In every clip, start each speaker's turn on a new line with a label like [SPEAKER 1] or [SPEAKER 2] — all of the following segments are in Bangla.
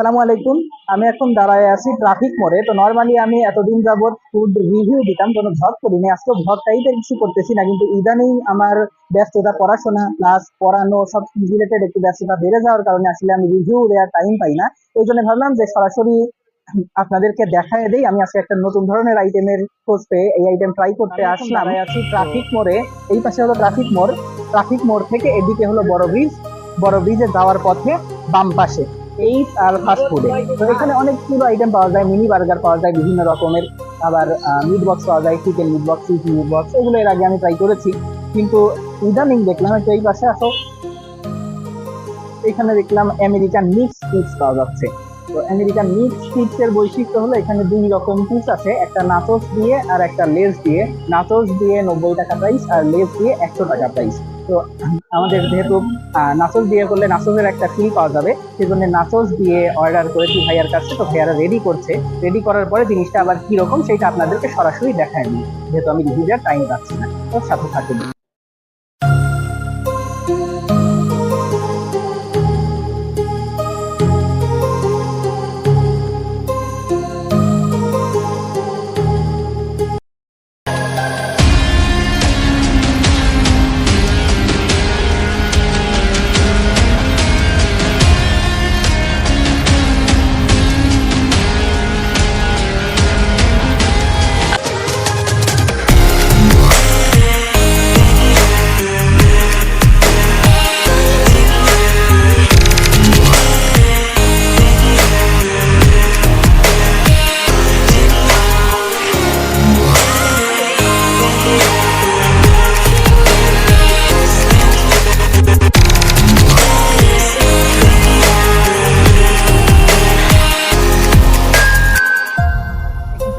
[SPEAKER 1] সালামু আলাইকুম। আমি এখন দাঁড়ায় আছি ট্রাফিক মোড়ে। তো নর্মালি আমি এতদিন যাবত ফুড রিভিউ দিতাম কোনো ভ্লগ করিনি। আজকে ভ্লগ টাইপের কিছু করতেছি না কিন্তু ইদানিং আমার ব্যস্ততা পড়াশোনা প্লাস পড়ানো সব রিলেটেড একটু ব্যস্ততা বেড়ে যাওয়ার কারণে আসলে আমি রিভিউ দেওয়ার টাইম পাই না। এই জন্য ভাবলাম যে সরাসরি আপনাদেরকে দেখায় দেই। আমি আজকে একটা নতুন ধরনের আইটেমের খোঁজ পেয়ে এই আইটেম ট্রাই করতে আসলাম। আছি ট্রাফিক মোড়ে। এই পাশে হলো ট্রাফিক মোড়। ট্রাফিক মোড় থেকে এদিকে হলো বড় ব্রিজ বড় ব্রিজে যাওয়ার পথে বাম পাশে। এই আর ফাস্ট ফুডে তো এখানে অনেকগুলো আইটেম পাওয়া যায় মিনি বার্গার পাওয়া যায়, বিভিন্ন রকমের। আবার মিট বক্স পাওয়া যায় chicken meat box cheese meat box এগুলো এর আগে আমি ট্রাই করেছি। কিন্তু ইদানিং দেখলাম, একটু এই পাশে আসো। এখানে দেখলাম আমেরিকান মিক্স পিস পাওয়া যাচ্ছে। তো আমেরিকান মিক্স পিস এর বৈশিষ্ট্য হলো, এখানে দুই রকম পিস আছে, একটা নাচোস দিয়ে আর একটা লেস দিয়ে। নাচোস দিয়ে নব্বই টাকা প্রাইস আর লেস দিয়ে একশো টাকা প্রাইস তো আমাদের যেহেতু নাচস দিয়ে করলে নাচসের একটা ফিল পাওয়া যাবে, সেজন্য নাচস দিয়ে অর্ডার করেছি ভাইয়ার কাছে তো ভাইয়ারা রেডি করছে। রেডি করার পরে জিনিসটা আবার কীরকম সেটা আপনাদেরকে সরাসরি দেখায়নি যেহেতু আমি নিজের টাইম পাচ্ছি না, তো সাথে থাকুন।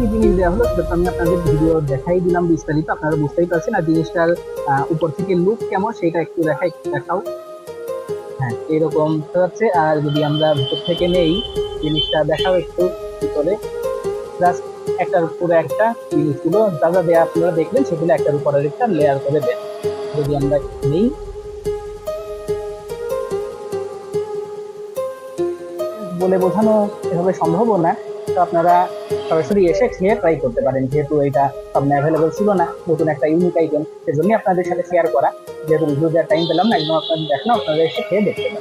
[SPEAKER 1] কি জিনিস দেওয়া হলো সেটা আমি আপনাদের ভিডিও দেখাই দিলাম বিস্তারিত, আপনারা বুঝতেই পারছেন। আর জিনিসটার উপর থেকে লুক কেমন সেটা একটু দেখাই, দেখাও। হ্যাঁ এরকম হচ্ছে আর যদি আমরা ভিতর থেকে নেই, জিনিসটা দেখাও একটু ভিতরে। জাস্ট একটার উপরে একটা, জিনিসগুলো যা যা দেয়া আপনারা দেখলেন সেগুলো একটার উপরে একটা লেয়ার করে দেন। যদি আমরা নেই। বলে বোঝানো এভাবে সম্ভবও না। তো আপনারা সরাসরি এসে খেয়ে ট্রাই করতে পারেন। যেহেতু এটা সামনে অ্যাভেলেবল ছিল না, নতুন একটা ইউনিক আইটেম সেজন্যই আপনাদের সাথে শেয়ার করা। যেহেতু রিভিউ দেওয়ার টাইম পেলাম না, একদম আপনাদের দেখলাম আপনারা এসে খেয়ে দেখতে পারেন।